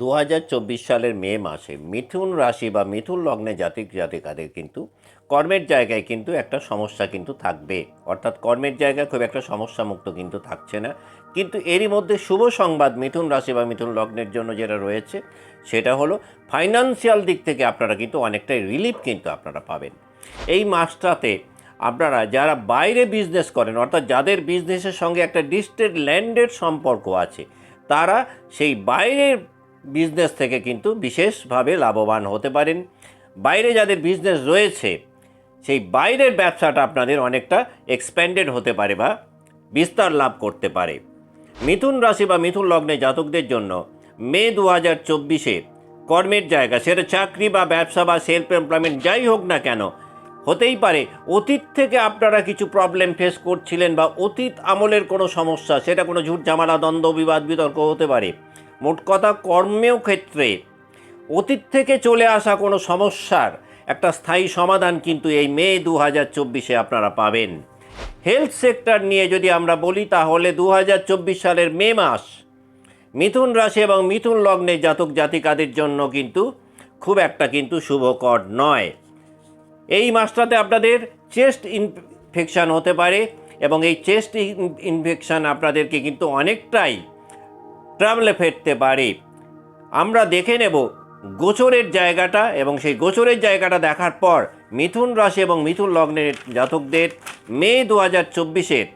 দু হাজার চব্বিশ সালের মে মাসে মিথুন রাশি বা মিথুন লগ্নে জাতিক জাতিকাদের কিন্তু কর্মের জায়গায় কিন্তু একটা সমস্যা কিন্তু থাকবে। অর্থাৎ কর্মের জায়গায় খুব একটা সমস্যা মুক্ত কিন্তু থাকছে না। কিন্তু এরই মধ্যে শুভ সংবাদ মিথুন রাশি বা মিথুন লগ্নের জন্য যেটা রয়েছে, সেটা হলো ফাইনান্সিয়াল দিক থেকে আপনারা কিন্তু অনেকটাই রিলিফ কিন্তু আপনারা পাবেন। এই মাসটাতে আপনারা যারা বাইরে বিজনেস করেন, অর্থাৎ যাদের বিজনেসের সঙ্গে একটা ডিস্টেন্ট ল্যান্ডের সম্পর্ক আছে, তারা সেই বাইরের বিজনেস থেকে কিন্তু বিশেষভাবে লাভবান হতে পারেন। বাইরে যাদের বিজনেস রয়েছে, সেই বাইরের ব্যবসাটা আপনাদের অনেকটা এক্সপ্যান্ডেড হতে পারে বা বিস্তার লাভ করতে পারে। মিথুন রাশি বা মিথুন লগ্নে জাতকদের জন্য মে দু হাজার চব্বিশে কর্মের জায়গা, সেটা চাকরি বা ব্যবসা বা সেলফ এমপ্লয়মেন্ট যাই হোক না কেন, হতেই পারে অতীত থেকে আপনারা কিছু প্রবলেম ফেস করছিলেন বা অতীত আমলের কোনো সমস্যা, সেটা কোনো ঝুট ঝামেলা, দ্বন্দ্ব, বিবাদ, বিতর্ক হতে পারে। মোট কথা কর্মেও ক্ষেত্রে। অতীত থেকে চলে আসা কোনো সমস্যার একটা স্থায়ী সমাধান কিন্তু এই মে দু হাজার চব্বিশে আপনারা পাবেন। হেলথ সেক্টর নিয়ে যদি আমরা বলি তাহলে দু হাজার চব্বিশ সালের মে মাস মিথুন রাশি এবং মিথুন লগ্নে জাতক জাতিকাদের জন্য কিন্তু খুব একটা কিন্তু শুভকর নয়। এই মাসটাতে আপনাদের চেস্ট ইনফেকশান হতে পারে এবং এই চেস্ট ইনফেকশান আপনাদেরকে কিন্তু অনেকটাই ট্রাভেলে ফেরতে পারি। আমরা দেখে নেব গোচরের জায়গাটা এবং সেই গোচরের জায়গাটা দেখার পর মিথুন রাশি এবং মিথুন লগ্নের জাতকদের মে দু হাজার চব্বিশের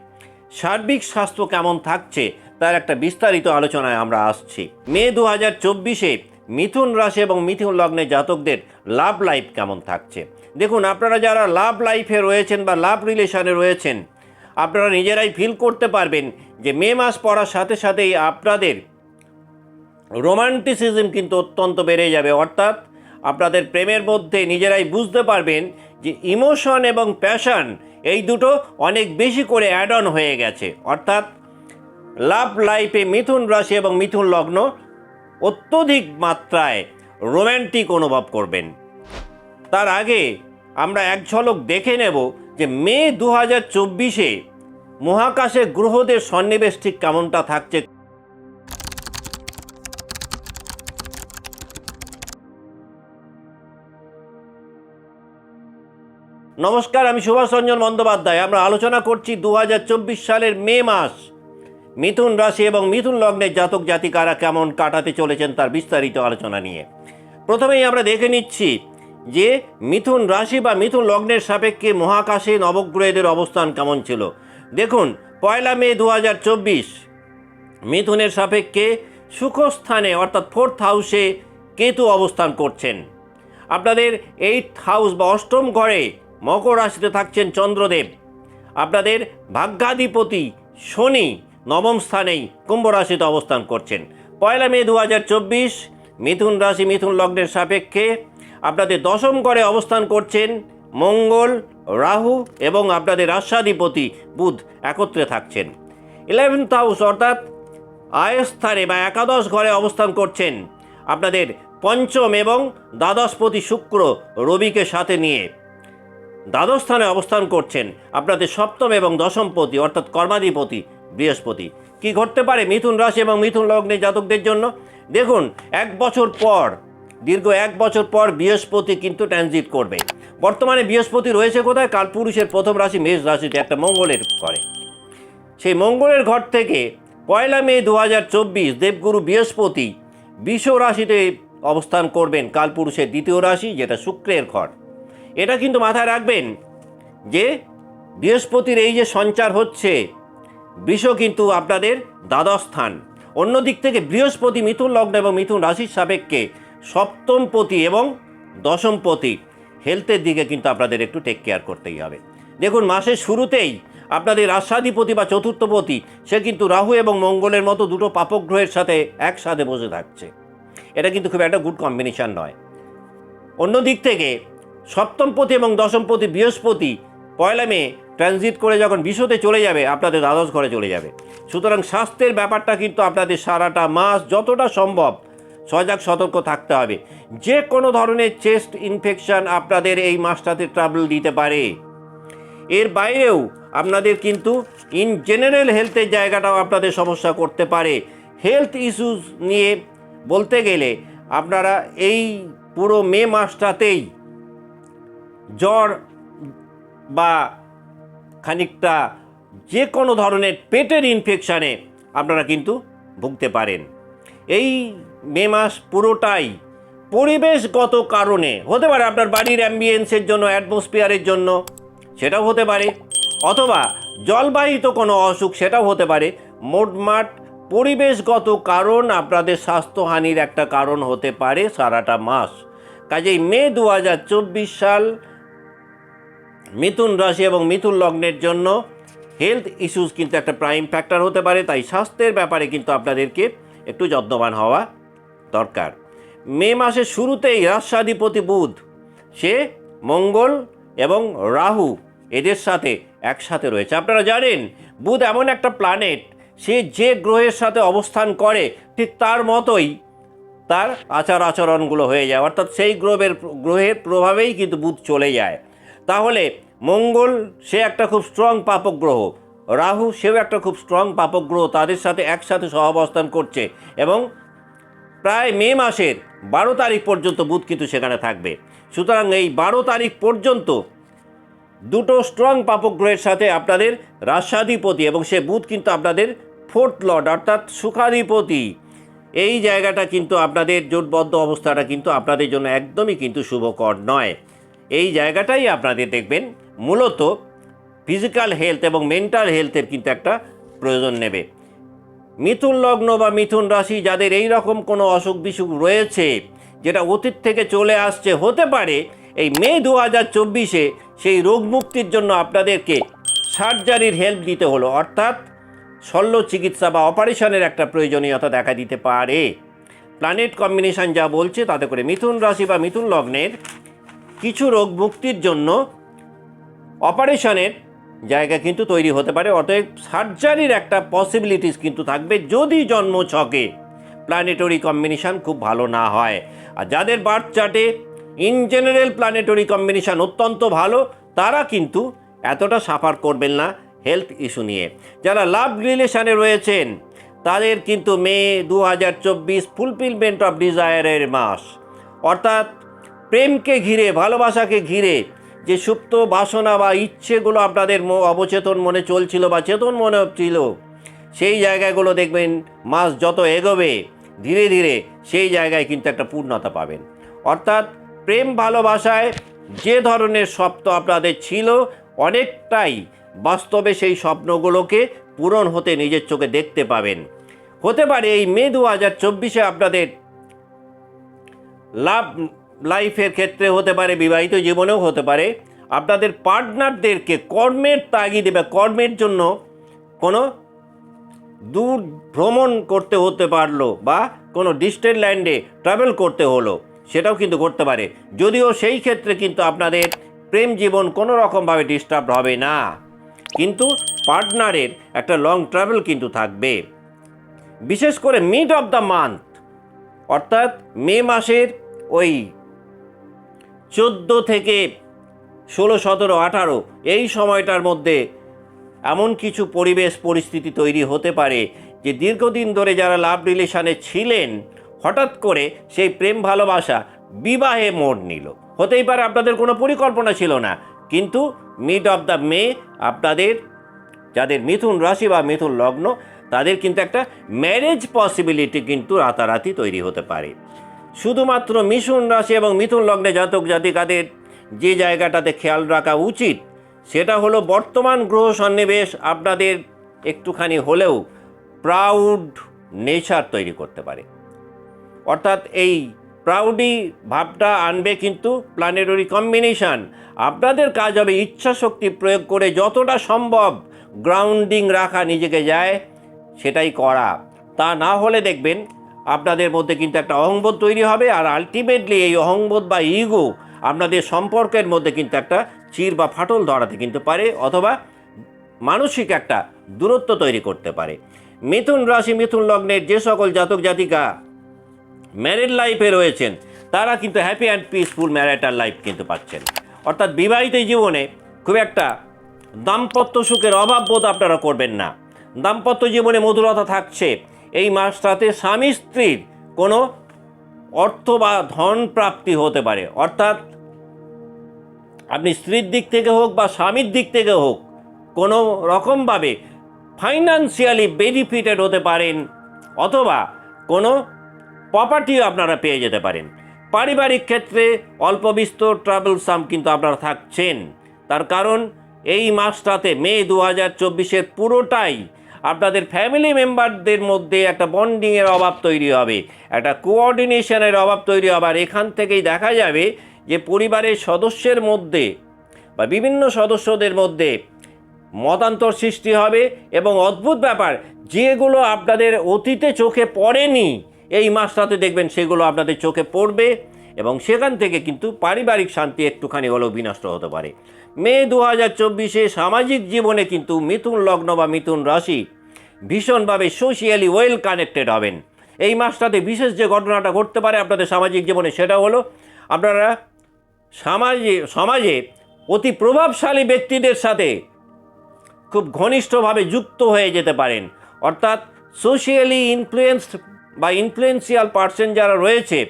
সার্বিক স্বাস্থ্য কেমন থাকছে তার একটা বিস্তারিত আলোচনায় আমরা আসছি। মে দু হাজার চব্বিশে মিথুন রাশি এবং মিথুন লগ্নের জাতকদের লাভ লাইফ কেমন থাকছে? দেখুন, আপনারা যারা লাভ লাইফে রয়েছেন বা লাভ রিলেশনে রয়েছেন, আপনারা নিজেরাই ফিল করতে পারবেন যে মে মাস পড়ার সাথে সাথেই আপনাদের রোমান্টিসিজম কিন্তু অত্যন্ত বেড়ে যাবে। অর্থাৎ আপনাদের প্রেমের মধ্যে নিজেরাই বুঝতে পারবেন যে ইমোশন এবং প্যাশন এই দুটো অনেক বেশি করে অ্যাড অন হয়ে গেছে। অর্থাৎ লাভ লাইফে মিথুন রাশি এবং মিথুন লগ্ন অত্যধিক মাত্রায় রোম্যান্টিক অনুভব করবেন। তার আগে আমরা এক ঝলক দেখে নেব যে মে দু হাজার চব্বিশে মহাকাশে গ্রহদের সন্নিবেশ ঠিক কেমনটা থাকছে নমস্কার, আমি সুভাষ রঞ্জন বন্দ্যোপাধ্যায়। আমরা আলোচনা করছি দু হাজার চব্বিশ সালের মে মাস। মিথুন রাশি এবং মিথুন লগ্নের জাতক জাতিকারা কেমন কাটাতে চলেছেন তার বিস্তারিত আলোচনা নিয়ে। প্রথমেই আমরা দেখে নিচ্ছি যে মিথুন রাশি বা মিথুন লগ্নের সাপেক্ষে মহাকাশে নবগ্রহদের অবস্থান কেমন ছিল। দেখুন, পয়লা মে দু হাজার চব্বিশ, মিথুনের সাপেক্ষে সুখস্থানে অর্থাৎ ফোর্থ হাউসে কেতু অবস্থান করছেন। আপনাদের এইট হাউস বা অষ্টম ঘরে মকর রাশিতে থাকছেন চন্দ্রদেব। আপনাদের ভাগ্যাধিপতি শনি নবম স্থানেই কুম্ভ রাশিতে অবস্থান করছেন। পয়লা মে দু হাজার চব্বিশ, মিথুন রাশি মিথুন লগ্নের সাপেক্ষে আপনাদের দশম ঘরে অবস্থান করছেন মঙ্গল, রাহু এবং আপনাদের রাষ্ট্রাধিপতি বুধ একত্রে থাকছেন। ইলেভেন্থ হাউস অর্থাৎ আয়স্থানে বা একাদশ ঘরে অবস্থান করছেন আপনাদের পঞ্চম এবং দ্বাদশপতি শুক্র রবিকে সাথে নিয়ে। দ্বাদশ স্থানে অবস্থান করছেন আপনাদের সপ্তম এবং দশমপতি অর্থাৎ কর্মাধিপতি বৃহস্পতি। কি ঘটতে পারে মিথুন রাশি এবং মিথুন লগ্নে জাতকদের জন্য? দেখুন, এক বছর পর, দীর্ঘ এক বছর পর বৃহস্পতি কিন্তু ট্রানজিট করবে। বর্তমানে বৃহস্পতি রয়েছে কোথায়? কালপুরুষের প্রথম রাশি মেষ রাশিতে একটা মঙ্গলের ঘরে। সেই মঙ্গলের ঘর থেকে পয়লা মে দু হাজার চব্বিশ দেবগুরু বৃহস্পতি বিষ রাশিতে অবস্থান করবেন কালপুরুষের দ্বিতীয় রাশি, যেটা শুক্রের ঘর। এটা কিন্তু মাথায় রাখবেন যে বৃহস্পতির এই যে সঞ্চার হচ্ছে বৃষ কিন্তু আপনাদের দ্বাদশ স্থান। অন্য দিক থেকে বৃহস্পতি মিথুন লগ্ন এবং মিথুন রাশির সাপেক্ষে সপ্তম পতি এবং দশম পতি। হেলথের দিকে কিন্তু আপনাদের একটু টেক কেয়ার করতেই হবে। দেখুন, মাসের শুরুতেই আপনাদের রাষ্ট্রাধিপতি বা চতুর্থপতি সে কিন্তু রাহু এবং মঙ্গলের মতো দুটো পাপগ্রহের সাথে একসাথে বসে থাকছে। এটা কিন্তু খুব একটা গুড কম্বিনেশন নয়। অন্য দিক থেকে সপ্তমপতি এবং দশমপতি বৃহস্পতি পয়লা মে ট্রানজিট করে যখন বিশ্বতে চলে যাবে, আপনাদের দ্বাদশ ঘরে চলে যাবে। সুতরাং স্বাস্থ্যের ব্যাপারটা কিন্তু আপনাদের সারাটা মাস যতটা সম্ভব সজাগ, সতর্ক থাকতে হবে। যে কোনো ধরনের চেস্ট ইনফেকশন আপনাদের এই মাসটাতে ট্রাবল দিতে পারে। এর বাইরেও আপনাদের কিন্তু ইন জেনারেল হেলথের জায়গাটাও আপনাদের সমস্যা করতে পারে। হেলথ ইস্যুস নিয়ে বলতে গেলে আপনারা এই পুরো মে মাসটাতেই জ্বর বা খানিকটা যে কোনো ধরনের পেটের ইনফেকশানে আপনারা কিন্তু ভুগতে পারেন। এই মে মাস পুরোটাই পরিবেশগত কারণে হতে পারে আপনার বাড়ির অ্যাম্বিয়েন্সের জন্য অ্যাটমসফিয়ারের জন্য, সেটাও হতে পারে। অথবা জলবাহিত কোনো অসুখ, সেটাও হতে পারে। মোটমাট পরিবেশগত কারণ আপনাদের স্বাস্থ্যহানির একটা কারণ হতে পারে সারাটা মাস। কাজেই মে দু হাজার চব্বিশ সাল মিথুন রাশি এবং মিথুন লগ্নের জন্য হেলথ ইস্যুস কিন্তু একটা প্রাইম ফ্যাক্টর হতে পারে, তাই স্বাস্থ্যের ব্যাপারে কিন্তু আপনাদেরকে একটু যত্নবান হওয়া দরকার। মে মাসের শুরুতেই রাষ্ট্রাধিপতি বুধ, সে মঙ্গল এবং রাহু এদের সাথে একসাথে রয়েছে। আপনারা জানেন, বুধ এমন একটা প্ল্যানেট সে যে গ্রহের সাথে অবস্থান করে, ঠিক তার মতোই তার আচার আচরণগুলো হয়ে যায়। অর্থাৎ সেই গ্রহের গ্রহের প্রভাবেই কিন্তু বুধ চলে যায়। তাহলে মঙ্গল সে একটা খুব স্ট্রং পাপক গ্রহ রাহু সেও একটা খুব স্ট্রং পাপক গ্রহ তাদের সাথে একসাথে সহাবস্থান করছে এবং প্রায় মে মাসের বারো তারিখ পর্যন্ত বুধ কিন্তু সেখানে থাকবে। সুতরাং এই বারো তারিখ পর্যন্ত দুটো স্ট্রং পাপক গ্রহের সাথে আপনাদের রাষ্ট্রাধিপতি এবং সে বুধ কিন্তু আপনাদের ফোর্থ লর্ড অর্থাৎ সুখাধিপতি। এই জায়গাটা কিন্তু আপনাদের জোটবদ্ধ অবস্থাটা কিন্তু আপনাদের জন্য একদমই কিন্তু শুভকর নয়। এই জায়গাটাই আপনাদের দেখবেন। মূলত ফিজিক্যাল হেলথ এবং মেন্টাল হেলথের কিন্তু একটা প্রয়োজন নেবে। মিথুন লগ্ন বা মিথুন রাশি যাদের এই রকম কোনো অসুখ বিসুখ রয়েছে, যেটা অতীত থেকে চলে আসছে, হতে পারে এই মে দু হাজার চব্বিশে সেই রোগ মুক্তির জন্য আপনাদেরকে সার্জারির হেল্প দিতে হলো। অর্থাৎ শল্য চিকিৎসা বা অপারেশনের একটা প্রয়োজনীয়তা দেখা দিতে পারে। প্ল্যানেট কম্বিনেশন যা বলছে, তাতে করে মিথুন রাশি বা মিথুন লগ্নের কিছু রোগ মুক্তির জন্য অপারেশনের জায়গা কিন্তু তৈরি হতে পারে। অতএব সার্জারির একটা পসিবিলিটিস কিন্তু থাকবে যদি জন্ম ছকে। প্ল্যানেটরি কম্বিনেশান খুব ভালো না হয়। আর যাদের বার্থ চার্টে ইন জেনারেল প্ল্যানেটরি কম্বিনেশান অত্যন্ত ভালো, তারা কিন্তু এতটা সাফার করবেন না হেলথ ইস্যু নিয়ে। যারা লাভ রিলেশানে রয়েছেন, তাদের কিন্তু মে দু হাজার চব্বিশ ফুলফিলমেন্ট অফ ডিজায়ারের মাস। অর্থাৎ প্রেমকে ঘিরে, ভালোবাসাকে ঘিরে যে সুপ্ত বাসনা বা ইচ্ছেগুলো আপনাদের অবচেতন মনে চলছিল বা চেতন মনে হচ্ছিল সেই জায়গাগুলো দেখবেন মাস যত এগোবে, ধীরে ধীরে সেই জায়গায় কিন্তু একটা পূর্ণতা পাবেন। অর্থাৎ প্রেম ভালোবাসায় যে ধরনের স্বপ্ন আপনাদের ছিল, অনেকটাই বাস্তবে সেই স্বপ্নগুলোকে পূরণ হতে নিজের চোখে দেখতে পাবেন। হতে পারে এই মে দু হাজার চব্বিশে আপনাদের লাভ লাইফের ক্ষেত্রে হতে পারে, বিবাহিত জীবনেও হতে পারে, আপনাদের পার্টনারদেরকে কর্মের তাগিদে বা কর্মের জন্য কোনো দূর ভ্রমণ করতে হতে পারল বা কোনো ডিস্টেন্ট ল্যান্ডে ট্রাভেল করতে হলো, সেটাও কিন্তু করতে পারে। যদিও সেই ক্ষেত্রে কিন্তু আপনাদের প্রেম জীবন কোনো রকমভাবে ডিস্টার্ব হবে না। কিন্তু পার্টনারের একটা লং ট্রাভেল কিন্তু থাকবে। বিশেষ করে মিড অফ দ্য মান্থ অর্থাৎ মে মাসের ওই চোদ্দ থেকে ষোলো, সতেরো, আঠারো, এই সময়টার মধ্যে এমন কিছু পরিবেশ, পরিস্থিতি তৈরি হতে পারে যে দীর্ঘদিন ধরে যারা লাভ রিলেশনে ছিলেন, হঠাৎ করে সেই প্রেম ভালোবাসা বিবাহে মোড় নিল। হতেই পারে আপনাদের কোনো পরিকল্পনা ছিল না, কিন্তু মিড অফ দ্য মে আপনাদের, যাদের মিথুন রাশি বা মিথুন লগ্ন, তাদের কিন্তু একটা ম্যারেজ পসিবিলিটি কিন্তু রাতারাতি তৈরি হতে পারে। শুধুমাত্র মিথুন রাশি এবং মিথুন লগ্নে জাতক জাতিকাদের যে জায়গাটাতে খেয়াল রাখা উচিত, সেটা হলো বর্তমান গ্রহ সন্নিবেশ আপনাদের একটুখানি হলেও প্রাউড নেচার তৈরি করতে পারে। অর্থাৎ এই প্রাউডি ভাবটা আনবে কিন্তু প্ল্যানেটরি কম্বিনেশন আপনাদের কাজ হবে ইচ্ছা শক্তি প্রয়োগ করে যতটা সম্ভব গ্রাউন্ডিং রাখা নিজেকে যায়, সেটাই করা। তা না হলে দেখবেন আপনাদের মধ্যে কিন্তু একটা অহংবোধ তৈরি হবে আর আলটিমেটলি এই অহংবোধ বা ইগো আপনাদের সম্পর্কের মধ্যে কিন্তু একটা চির বা ফাটল ধরাতে কিন্তু পারে অথবা মানসিক একটা দূরত্ব তৈরি করতে পারে। মিথুন রাশি, মিথুন লগ্নের যে সকল জাতক জাতিকা ম্যারিড লাইফে রয়েছেন, তারা কিন্তু happy and peaceful marital life কিন্তু পাচ্ছেন। অর্থাৎ বিবাহিত জীবনে খুব একটা দাম্পত্য সুখের অভাব বোধ আপনারা করবেন না। দাম্পত্য জীবনে মধুরতা থাকছে এই মাসটাতে স্বামী স্ত্রীর কোনো অর্থ বা ধন প্রাপ্তি হতে পারে। অর্থাৎ আপনি স্ত্রীর দিক থেকে হোক বা স্বামীর দিক থেকে হোক, কোনো রকমভাবে ফাইন্যান্সিয়ালি বেনিফিটেড হতে পারেন অথবা কোনো প্রপার্টিও আপনারা পেয়ে যেতে পারেন। পারিবারিক ক্ষেত্রে অল্প বিস্তর ট্রাভেল সাম কিন্তু আপনারা থাকছেন। তার কারণ এই মাসটাতে মে দু হাজার চব্বিশের পুরোটাই আপনাদের ফ্যামিলি মেম্বারদের মধ্যে একটা বন্ডিংয়ের অভাব তৈরি হবে। একটা কোঅর্ডিনেশনের অভাব তৈরি হবে। আর এখান থেকেই দেখা যাবে যে পরিবারের সদস্যের মধ্যে বা বিভিন্ন সদস্যদের মধ্যে মতান্তর সৃষ্টি হবে এবং অদ্ভুত ব্যাপার, যেগুলো আপনাদের অতীতে চোখে পড়েনি, এই মাসটাতে দেখবেন সেগুলো আপনাদের চোখে পড়বে এবং সেখান থেকে কিন্তু পারিবারিক শান্তি একটুখানি হলেও বিনষ্ট হতে পারে। মে দু হাজার চব্বিশে সামাজিক জীবনে কিন্তু মিথুন লগ্ন বা মিথুন রাশি ভীষণভাবে সোশিয়ালি ওয়েল কানেক্টেড হবেন। এই মাসটাতে বিশেষ যে ঘটনাটা ঘটতে পারে আপনাদের সামাজিক জীবনে সেটা হলো আপনারা সমাজে সমাজে অতি প্রভাবশালী ব্যক্তিদের সাথে খুব ঘনিষ্ঠভাবে যুক্ত হয়ে যেতে পারেন। অর্থাৎ সোশিয়ালি ইনফ্লুয়েন্সড বা ইনফ্লুয়েন্সিয়াল পার্সন যারা রয়েছে,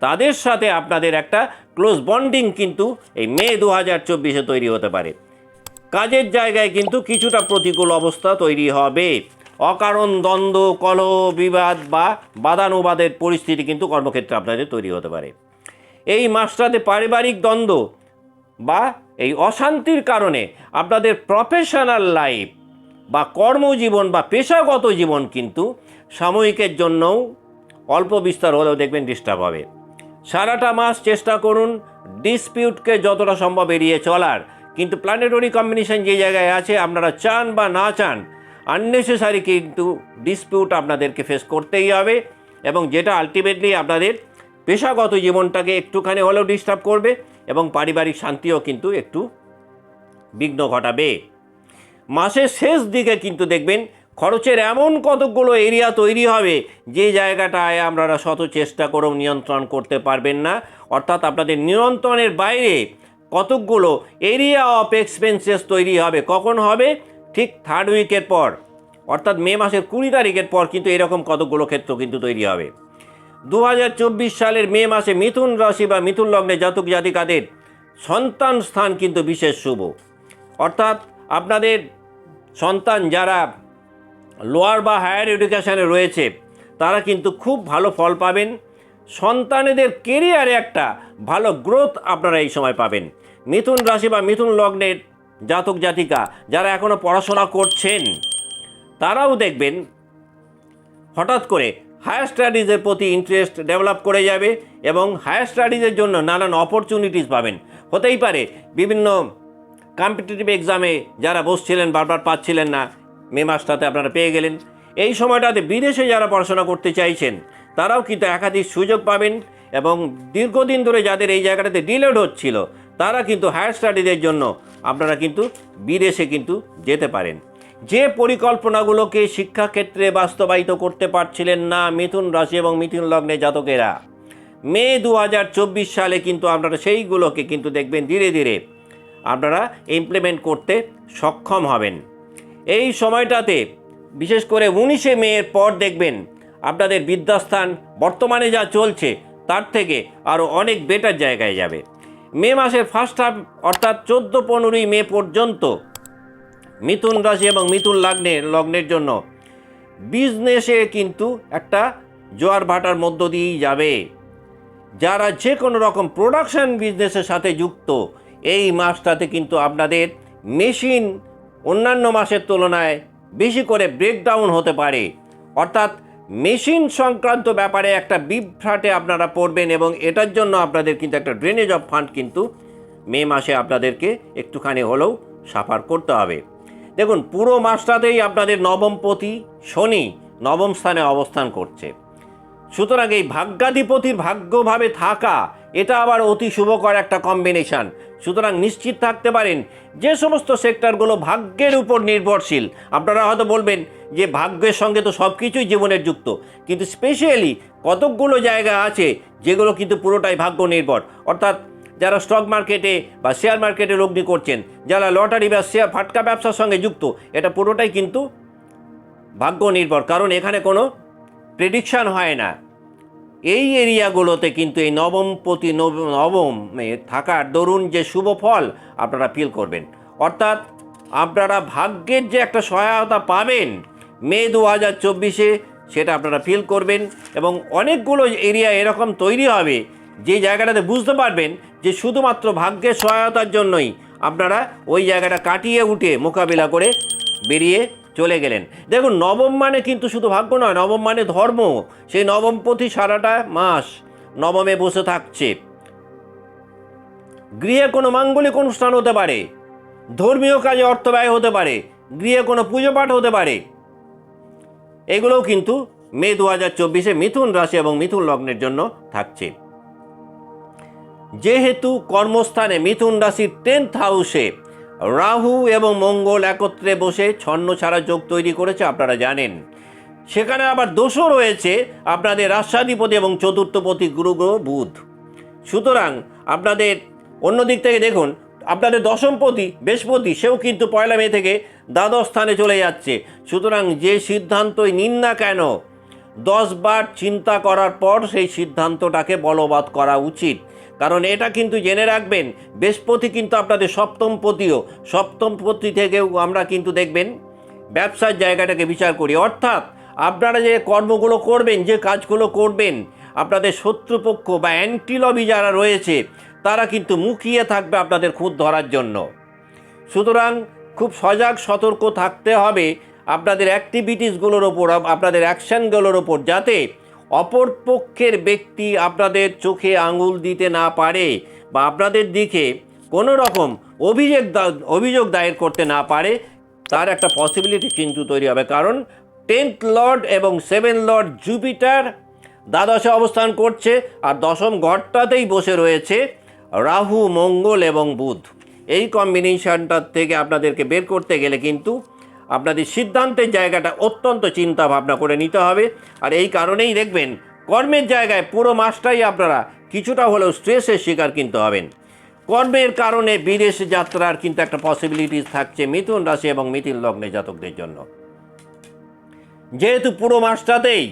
তাদের সাথে আপনাদের একটা ক্লোজ বন্ডিং কিন্তু এই মে দু হাজার চব্বিশে তৈরি হতে পারে। কাজের জায়গায় কিন্তু কিছুটা প্রতিকূল অবস্থা তৈরি হবে। অকারণ দ্বন্দ্ব, কলহ, বিবাদ বা বাদানুবাদের পরিস্থিতি কিন্তু কর্মক্ষেত্রে আপনাদের তৈরি হতে পারে। এই মাসটাতে পারিবারিক দ্বন্দ্ব বা এই অশান্তির কারণে আপনাদের প্রফেশনাল লাইফ বা কর্মজীবন বা পেশাগত জীবন কিন্তু সাময়িকের জন্যও অল্প বিস্তার হলেও দেখবেন ডিস্টার্ব হবে। সারাটা মাস চেষ্টা করুন ডিসপিউটকে যতটা সম্ভব এড়িয়ে চলার। কিন্তু প্ল্যানেটরি কম্বিনেশন যে জায়গায় আছে, আপনারা চান বা না চান আননেসেসারি কিন্তু ডিসপিউট আপনাদেরকে ফেস করতেই হবে এবং যেটা আলটিমেটলি আপনাদের পেশাগত জীবনটাকে একটুখানি হলেও ডিস্টার্ব করবে এবং পারিবারিক শান্তিও কিন্তু একটু বিঘ্ন ঘটাবে। মাসের শেষ দিকে কিন্তু দেখবেন খরচের এমন কতকগুলো এরিয়া তৈরি হবে, যে জায়গাটায় আপনারা শত চেষ্টা করেও নিয়ন্ত্রণ করতে পারবেন না। অর্থাৎ আপনাদের নিয়ন্ত্রণের বাইরে কতকগুলো এরিয়া অফ এক্সপেন্সেস তৈরি হবে, কখন হবে? ঠিক থার্ড উইকের পর। অর্থাৎ মে মাসের কুড়ি তারিখের পর কিন্তু এরকম কতকগুলো ক্ষেত্র কিন্তু তৈরি হবে। দু হাজার চব্বিশ সালের মে মাসে মিথুন রাশি বা মিথুন লগ্নে জাতক জাতিকাদের সন্তান স্থান কিন্তু বিশেষ শুভ। অর্থাৎ আপনাদের সন্তান যারা লোয়ার বা হায়ার এডুকেশানে রয়েছে, তারা কিন্তু খুব ভালো ফল পাবেন। সন্তানেদের কেরিয়ারে একটা ভালো গ্রোথ আপনারা এই সময় পাবেন। মিথুন রাশি বা মিথুন লগ্নের জাতক জাতিকা যারা এখনও পড়াশোনা করছেন, তারাও দেখবেন হঠাৎ করে হায়ার স্টাডিজের প্রতি ইন্টারেস্ট ডেভেলপ করে যাবে এবং হায়ার স্টাডিজের জন্য নানান অপরচুনিটিস পাবেন। হতেই পারে বিভিন্ন কম্পিটিটিভ এক্সামে যারা বসছিলেন বারবার পাচ্ছিলেন না মে মাসটাতে আপনারা পেয়ে গেলেন। এই সময়টাতে বিদেশে যারা পড়াশোনা করতে চাইছেন, তারাও কিন্তু একাধিক সুযোগ পাবেন এবং দীর্ঘদিন ধরে যাদের এই জায়গাটাতে ডিলেড হচ্ছিল, তারা কিন্তু হায়ার স্টাডিজের জন্য আপনারা কিন্তু বিদেশে কিন্তু যেতে পারেন। যে পরিকল্পনাগুলোকে শিক্ষাক্ষেত্রে বাস্তবায়িত করতে পারছিলেন না মিথুন রাশি এবং মিথুন লগ্নে জাতকেরা, মে দু হাজার চব্বিশ সালে কিন্তু আপনারা সেইগুলোকে কিন্তু দেখবেন ধীরে ধীরে আপনারা ইমপ্লিমেন্ট করতে সক্ষম হবেন। এই সময়টাতে, বিশেষ করে উনিশে মেয়ের পর দেখবেন, আপনাদের বিদ্যাস্থান বর্তমানে যা চলছে, তার থেকে আরও অনেক বেটার জায়গায় যাবে। মে মাসের ফার্স্ট হাফ অর্থাৎ চোদ্দ পনেরোই মে পর্যন্ত, মিথুন রাশি এবং মিথুন লগ্নের লগ্নের জন্য বিজনেসে কিন্তু একটা জোয়ার ভাটার মধ্য দিয়েই যাবে। যারা যে কোনো রকম প্রোডাকশন বিজনেসের সাথে যুক্ত, এই মাসটাতে কিন্তু আপনাদের মেশিন অন্যান্য মাসের তুলনায় বেশি করে ব্রেকডাউন হতে পারে। অর্থাৎ মেশিন সংক্রান্ত ব্যাপারে একটা বিভ্রাটে আপনারা পড়বেন এবং এটার জন্য আপনাদের কিন্তু একটা ড্রেনেজ অফ ফান্ড কিন্তু মে মাসে আপনাদেরকে একটুখানি হলেও সাফার করতে হবে। দেখুন, পুরো মাসটাতেই আপনাদের নবমপতি শনি নবম স্থানে অবস্থান করছে। সুতরাং এই ভাগ্যাধিপতির ভাগ্যভাবে থাকা, এটা আবার অতি শুভকর একটা কম্বিনেশন সুতরাং নিশ্চিত থাকতে পারেন যে সমস্ত সেক্টরগুলো ভাগ্যের উপর নির্ভরশীল। আপনারা হয়তো বলবেন যে ভাগ্যের সঙ্গে তো সব কিছুই জীবনের যুক্ত। কিন্তু স্পেশালি কতকগুলো জায়গা আছে যেগুলো কিন্তু পুরোটাই ভাগ্য নির্ভর। অর্থাৎ যারা স্টক মার্কেটে বা শেয়ার মার্কেটে লগ্নি করছেন, যারা লটারি বা শেয়ার ফাটকা ব্যবসার সঙ্গে যুক্ত, এটা পুরোটাই কিন্তু ভাগ্য নির্ভর। কারণ এখানে কোনো প্রেডিকশান হয় না। এই এরিয়াগুলোতে কিন্তু এই নবমপতি নব- নবমে থাকার দরুন যে শুভ ফল আপনারা ফিল করবেন। অর্থাৎ আপনারা ভাগ্যের যে একটা সহায়তা পাবেন, মে দু হাজার চব্বিশে সেটা আপনারা ফিল করবেন এবং অনেকগুলো এরিয়া এরকম তৈরি হবে যে জায়গাটাতে বুঝতে পারবেন যে শুধুমাত্র ভাগ্যের সহায়তার জন্যই আপনারা ওই জায়গাটা কাটিয়ে উঠে মোকাবিলা করে বেরিয়ে চলে গেলেন। দেখুন, নবম মানে কিন্তু শুধু ভাগ্য নয়, নবম মানে ধর্ম। সেই নবমপতি সারাটা মাস নবমে বসে থাকছে। গৃহে কোনো মাঙ্গলিক অনুষ্ঠান হতে পারে, ধর্মীয় কাজে অর্থ ব্যয় হতে পারে, গৃহে কোনো পুজো পাঠ হতে পারে। এগুলোও কিন্তু মে দু হাজার চব্বিশে মিথুন রাশি এবং মিথুন লগ্নের জন্য থাকছে। যেহেতু কর্মস্থানে মিথুন রাশির টেন্থ হাউসে রাহু এবং মঙ্গল একত্রে বসে ছন্ন ছাড়া যোগ তৈরি করেছে, আপনারা জানেন। সেখানে আবার দোষও রয়েছে, আপনাদের রাষ্ট্রাধিপতি এবং চতুর্থপতি গুরু গ্রহ বুধ। সুতরাং আপনাদের অন্য দিক থেকে দেখুন, আপনাদের দশমপতি, বৃহস্পতি, সেও কিন্তু পয়লা মে থেকে দ্বাদশ স্থানে চলে যাচ্ছে। সুতরাং যে সিদ্ধান্তই নিন না কেন, দশ বার চিন্তা করার পর সেই সিদ্ধান্তটাকে বলবৎ করা উচিত। কারণ এটা কিন্তু জেনে রাখবেন, বৃহস্পতি কিন্তু আপনাদের সপ্তম পতিও, সপ্তম পতি থেকেও আমরা কিন্তু দেখবেন ব্যবসার জায়গাটাকে বিচার করি। অর্থাৎ আপনারা যে কর্মগুলো করবেন, যে কাজগুলো করবেন, আপনাদের শত্রুপক্ষ বা অ্যান্টি লবি যারা রয়েছে, তারা কিন্তু মুখিয়ে থাকবে আপনাদের খুঁত ধরার জন্য। সুতরাং খুব সজাগ, সতর্ক থাকতে হবে আপনাদের অ্যাক্টিভিটিসগুলোর ওপর, আপনাদের অ্যাকশানগুলোর ওপর, যাতে অপর পক্ষের ব্যক্তি আপনাদের চোখে আঙুল দিতে না পারে বা আপনাদের দিকে কোনো রকম অভিযোগ অভিযোগ দায়ের করতে না পারে, তার একটা পসিবিলিটি কিন্তু তৈরি হবে। কারণ টেন্থ লর্ড এবং সেভেন লর্ড জুপিটার দ্বাদশে অবস্থান করছে আর দশম ঘরটাতেই বসে রয়েছে রাহু, মঙ্গল এবং বুধ। এই কম্বিনেশনটার থেকে আপনাদেরকে বের করতে গেলে কিন্তু আপনাদের সিদ্ধান্তের জায়গাটা অত্যন্ত চিন্তা ভাবনা করে নিতে হবে। আর এই কারণেই দেখবেন, কর্মের জায়গায় পুরো মাসটাই আপনারা কিছুটা হলেও স্ট্রেসের শিকার কিন্তু হবেন। কর্মের কারণে বিদেশ যাত্রার কিন্তু একটা পসিবিলিটিস থাকছে মিথুন রাশি এবং মিথুন লগ্নে জাতকদের জন্য। যেহেতু পুরো মাসটাতেই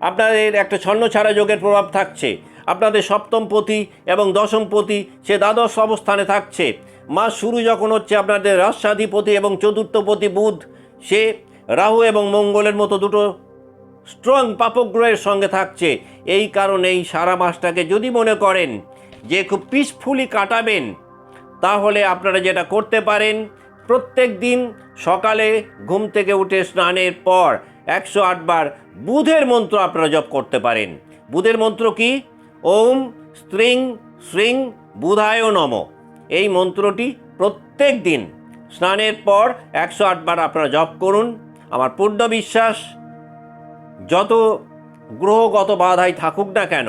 আপনাদের একটা ছন্ন ছাড়া যোগের প্রভাব থাকছে, আপনাদের সপ্তম পতি এবং দশম পতি সে দ্বাদশ অবস্থানে থাকছে মাস শুরু যখন হচ্ছে আপনাদের রাষ্ট্রাধিপতি এবং চতুর্থপতি বুধ, সে রাহু এবং মঙ্গলের মতো দুটো স্ট্রং পাপগ্রহের সঙ্গে থাকছে। এই কারণেই সারা মাসটাকে যদি মনে করেন যে খুব পিসফুলি কাটাবেন, তাহলে আপনারা যেটা করতে পারেন, প্রত্যেক দিন সকালে ঘুম থেকে উঠে স্নানের পর একশো আটবার বুধের মন্ত্র আপনারা জপ করতে পারেন। বুধের মন্ত্র কি? ওম স্ত্রিং শ্রিং বুধায় নম। এই মন্ত্রটি প্রত্যেক দিন স্নানের পর একশো আটবার আপনারা জপ করুন। আমার পূর্ণ বিশ্বাস, যত গ্রহগত বাধাই থাকুক না কেন,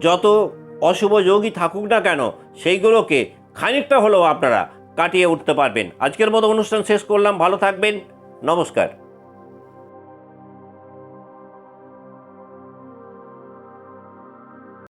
যত অশুভ যোগী থাকুক না কেন, সেইগুলোকে খানিকটা হলেও আপনারা কাটিয়ে উঠতে পারবেন। আজকের মতো অনুষ্ঠান শেষ করলাম। ভালো থাকবেন। নমস্কার।